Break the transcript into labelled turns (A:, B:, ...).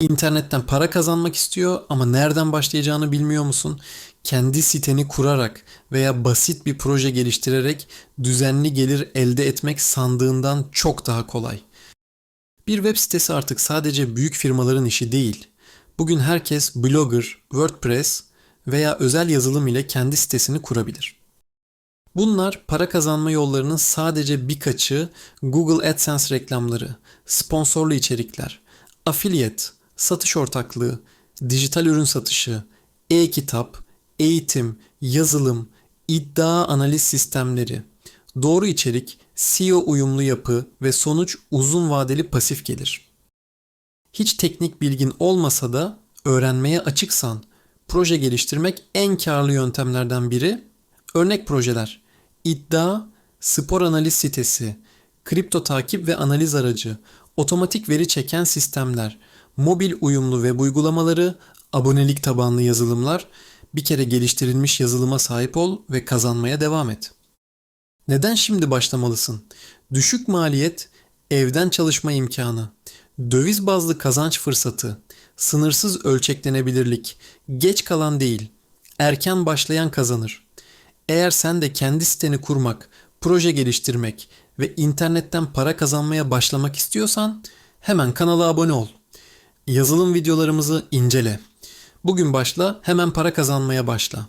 A: İnternetten para kazanmak istiyor ama nereden başlayacağını bilmiyor musun? Kendi siteni kurarak veya basit bir proje geliştirerek düzenli gelir elde etmek sandığından çok daha kolay. Bir web sitesi artık sadece büyük firmaların işi değil. Bugün herkes Blogger, WordPress veya özel yazılım ile kendi sitesini kurabilir. Bunlar para kazanma yollarının sadece birkaçı Google AdSense reklamları, sponsorlu içerikler, affiliate, satış ortaklığı, dijital ürün satışı, e-kitap, eğitim, yazılım, iddia analiz sistemleri, doğru içerik, SEO uyumlu yapı ve sonuç uzun vadeli pasif gelir. Hiç teknik bilgin olmasa da öğrenmeye açıksan proje geliştirmek en karlı yöntemlerden biri. Örnek projeler: iddia, spor analiz sitesi, kripto takip ve analiz aracı, otomatik veri çeken sistemler, mobil uyumlu web uygulamaları, abonelik tabanlı yazılımlar, bir kere geliştirilmiş yazılıma sahip ol ve kazanmaya devam et. Neden şimdi başlamalısın? Düşük maliyet, evden çalışma imkanı, döviz bazlı kazanç fırsatı, sınırsız ölçeklenebilirlik, geç kalan değil, erken başlayan kazanır. Eğer sen de kendi siteni kurmak, proje geliştirmek ve internetten para kazanmaya başlamak istiyorsan hemen kanala abone ol. Yazılım videolarımızı incele. Bugün başla, hemen para kazanmaya başla.